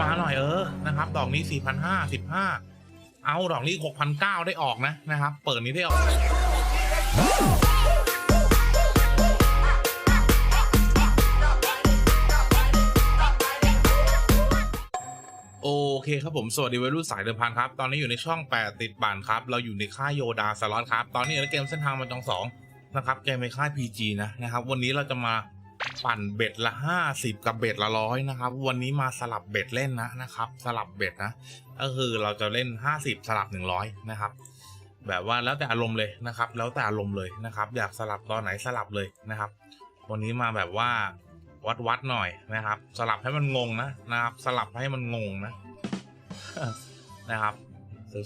มาหน่อยเออนะครับ ดอกนี้สี่พันห้าสิบห้าเอาดอกนี้หกพันเก้าได้ออกนะนะครับ เปิดนี้ได้ออกโอเคครับผม สวัสดีวัยรุ่นสายเดิมพันครับ ตอนนี้อยู่ในช่อง 8 ติดบันครับ เราอยู่ในค่ายโยดาสล็อตครับ ตอนนี้อยู่ในเกมเส้นทางมันจองสองนะครับ เกมในค่าย PG นะนะครับ วันนี้เราจะมา ปั่นเบ็ดละ 50 กับเบ็ดละร้อยนะครับ วันนี้มาสลับเบ็ดเล่นนะนะครับ สลับเบ็ดนะ ก็คือเราจะเล่น 50 สลับ 100 นะครับ แบบว่าแล้วแต่อารมณ์เลยนะครับ แล้วแต่อารมณ์เลยนะครับ อยากสลับตอนไหนสลับเลยนะครับ วันนี้มาแบบว่าวัดวัดหน่อยนะครับ สลับให้มันงงนะนะครับ สลับให้มันงงนะนะครับ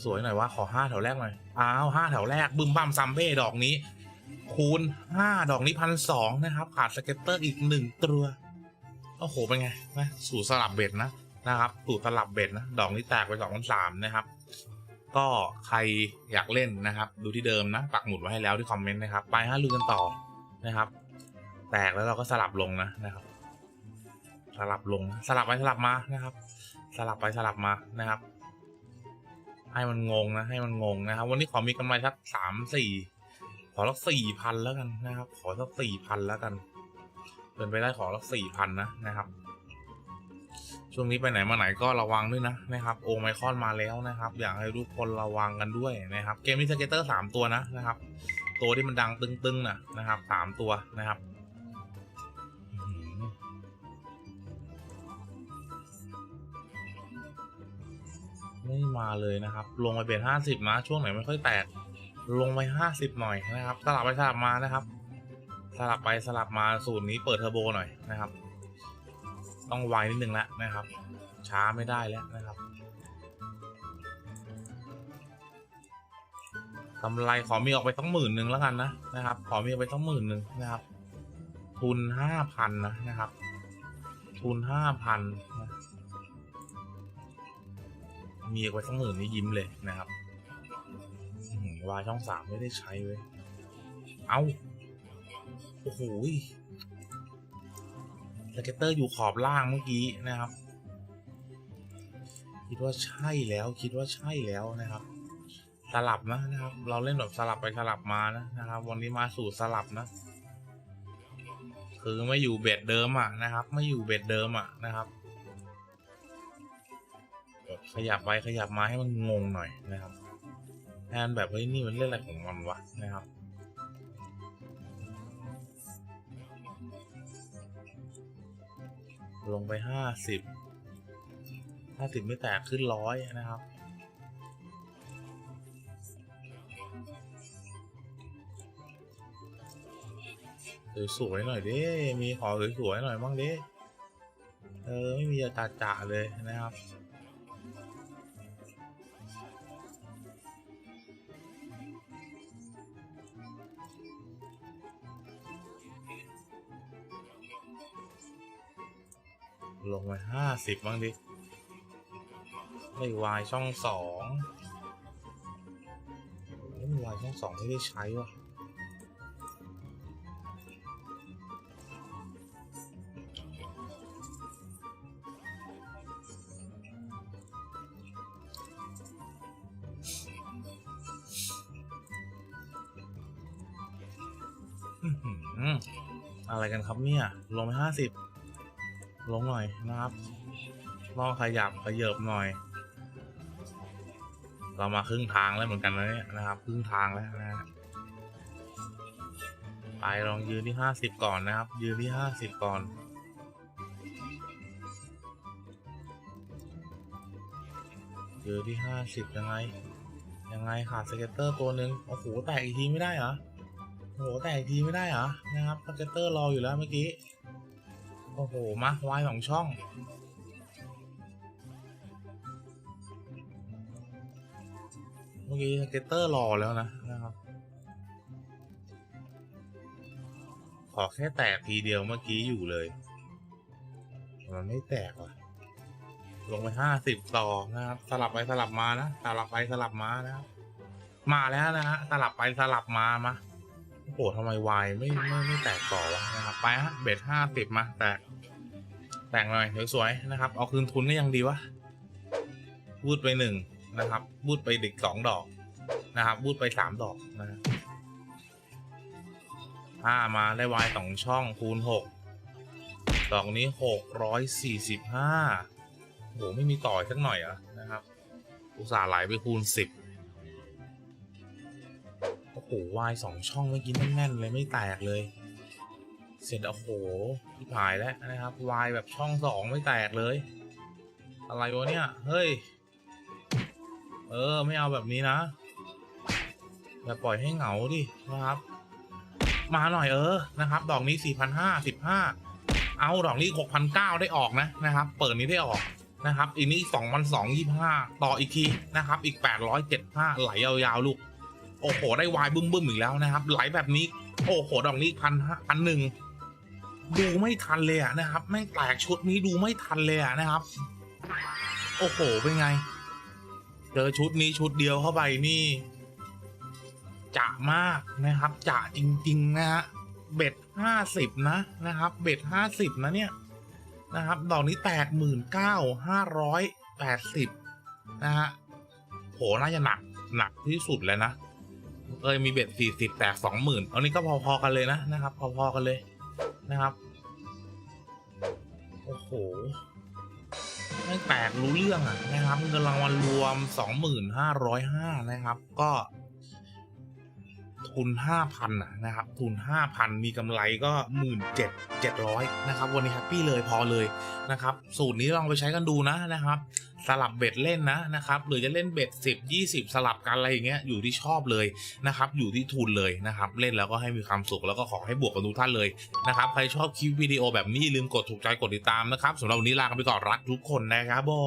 สวยๆหน่อยว่าขอห้าแถวแรกหน่อยอ้าวห้าแถวแรกบึ้มบัมซัมเบ้ดอกนี้ คูณห้าดอกนี้พันสองนะครับ ขาดสเก็ตเตอร์อีกหนึ่งตัวโอ้โหเป็นไงนะสู่สลับเบ็ดนะนะครับสู่สลับเบ็ดนะ ดอกนี้แตกไปสองพันสามนะครับ ก็ใครอยากเล่นนะครับ ดูที่เดิมนะปักหมุดไว้ให้แล้วที่คอมเมนต์นะครับ ไปฮะลุยกันต่อนะครับ แตกแล้วเราก็สลับลงนะนะครับ สลับลงสลับไปสลับมานะครับ สลับไปสลับมานะครับ ให้มันงงนะให้มันงงนะครับ วันนี้ขอมีกำไรสักสามสี่ อสักสี่พันแล้วกันนะครับ ขอสักสี่พันแล้วกันเป็นไปได้ขอสักสี่พันนะนะครับ ช่วงนี้ไปไหนมาไหนก็ระวังด้วยนะนะครับ โอไมคอนมาแล้วนะครับ อยากให้ทุกคนระวังกันด้วยนะครับ เกมนี้สเกตเตอร์สามตัวนะนะครับ ตัวที่มันดังตึงๆนะนะครับสามตัวนะครับไม่มาเลยนะครับ ลงไปเป็นห้าสิบนะ ช่วงไหนไม่ค่อยแตก ลงไปห้าสิบหน่อยนะครับ สลับไปสลับมานะครับ สลับไปสลับมาสูตรนี้เปิดเทอร์โบหน่อยนะครับ ต้องไวนิดนึงละนะครับ ช้าไม่ได้แล้วนะครับกำไรขอมีออกไปต้องหมื่นหนึ่งแล้วกันนะนะครับ ขอมีออกไปต้องหมื่นหนึ่งนะครับ ทุนห้าพันนะนะครับ ทุนห้าพันนะมีไว้สักหมื่นนี่ยิ้มเลยนะครับ วายช่องสามไม่ได้ใช้เว้ย เอาโอ้โหยสเก็ตเตอร์อยู่ขอบล่างเมื่อกี้นะครับ คิดว่าใช่แล้วคิดว่าใช่แล้วนะครับ สลับนะนะครับ เราเล่นแบบสลับไปสลับมานะนะครับ วันนี้มาสู่สลับนะ คือไม่อยู่เบ็ดเดิมอะนะครับ ไม่อยู่เบ็ดเดิมอะนะครับขยับไปขยับมาให้มันงงหน่อยนะครับ แทนแบบเฮ้ยนี่มันเรื่องอะไรของมันวะนะครับลงไปห้าสิบห้าสิบไม่แตกขึ้นร้อยนะครับ สวยๆหน่อยดิ มีขอสวยๆหน่อยบ้างดิ เออ ไม่มีตาจ่าเลยนะครับ ลงไปห้าสิบบ้างดิ ไม่วายช่องสองไม่วายช่องสองไม่ได้ใช้วะอื้อหืออะไรกันครับเนี่ย ลงไปห้าสิบ ลงหน่อยนะครับลองขยับขยับหน่อย เรามาครึ่งทางแล้วเหมือนกันนะเนี่ยนะครับ ครึ่งทางแล้วนะฮะไปลองยืนที่ห้าสิบก่อนนะครับ ยืนที่ห้าสิบก่อนยืนที่ห้าสิบยังไง ยังไงขาดสเก็ตเตอร์ตัวหนึ่งโอ้โหแตกอีกทีไม่ได้เหรอโอ้โหแตกอีกทีไม่ได้เหรอนะครับสเก็ตเตอร์รออยู่แล้วเมื่อกี้ โอ้โห มาวายสองช่อง เมื่อกี้สเก็ตเตอร์รอแล้วนะนะครับ ขอแค่แตกทีเดียวเมื่อกี้อยู่เลย มันไม่แตกว่ะ ลงไปห้าสิบต่อนะครับ สลับไปสลับมานะ สลับไปสลับมานะครับ มาแล้วนะฮะ สลับไปสลับมามา โอ้โหทำไมวายไม่ไม่ไม่แตกต่อวะนะครับไปฮะเบ็ดห้าสิบมาแตกแต่งหน่อยสวยๆนะครับ เอาคืนทุนก็ยังดีวะบูดไปหนึ่งนะครับบูดไปเด็กสองดอกนะครับบูดไปสามดอกนะอ่ามาได้วายสองช่องคูณหกดอกนี้หกร้อยสี่สิบห้าโหไม่มีต่อยสักหน่อยอะนะครับ อุตส่าห์ไหลไปคูณสิบ โอ้โหวายสองช่องเมื่อกี้แน่นๆเลยไม่แตกเลย เสร็จโอ้โหที่ผายแล้วนะครับวายแบบช่องสองไม่แตกเลย อะไรวะเนี่ย เฮ้ย เออไม่เอาแบบนี้นะอย่าปล่อยให้เหงาดินะครับ มาหน่อยเออนะครับ ดอกนี้สี่พันห้าสิบห้าเอาดอกนี้หกพันเก้าได้ออกนะนะครับ เปิดนี้ได้ออกนะครับอีกนี้สองพันสองยี่ห้าต่ออีกทีนะครับ อีกแปดร้อยเจ็ดห้าไหลยาวๆลูก โอ้โห ได้วายบึ้มๆอีกแล้วนะครับ ไหลแบบนี้ โอ้โห ดอกนี้พันห้าพันหนึ่ง ดูไม่ทันเลยอะนะครับ แม่งแตกชุดนี้ดูไม่ทันเลยอะนะครับ โอ้โห เป็นไง เจอชุดนี้ชุดเดียวเข้าไปนี่ จะมากนะครับ จะจริง ๆ นะฮะ เบ็ดห้าสิบนะนะครับ เบ็ดห้าสิบนะเนี่ยนะครับ ดอกนี้แตกหมื่นเก้าห้าร้อยแปดสิบนะฮะโหน่าจะหนักหนักที่สุดเลยนะ เอ้ยมีเบ็ดสี่สิบแตกสองหมื่นอันนี้ก็พอๆกันเลยนะนะครับ พอๆกันเลยนะครับ โอ้โหไม่แตกรู้เรื่องอะนะครับเงินรางวัลรวมสองหมื่นห้าร้อยห้านะครับ ก็ ทุนห้าพันนะครับ ทุนห้าพันมีกำไรก็หมื่นเจ็ดเจ็ดร้อยนะครับ วันนี้แฮปปี้เลยพอเลยนะครับ สูตรนี้ลองไปใช้กันดูนะนะครับ สลับเบ็ดเล่นนะนะครับหรือจะเล่นเบ็ดสิบยี่สิบสลับกันอะไรอย่างเงี้ยอยู่ที่ชอบเลยนะครับอยู่ที่ทุนเลยนะครับเล่นแล้วก็ให้มีความสุขแล้วก็ขอให้บวกกับทุกท่านเลยนะครับใครชอบคลิปวิดีโอแบบนี้ลืมกดถูกใจกดติดตามนะครับสำหรับวันนี้ลากันไปก่อนรักทุกคนนะครับบอ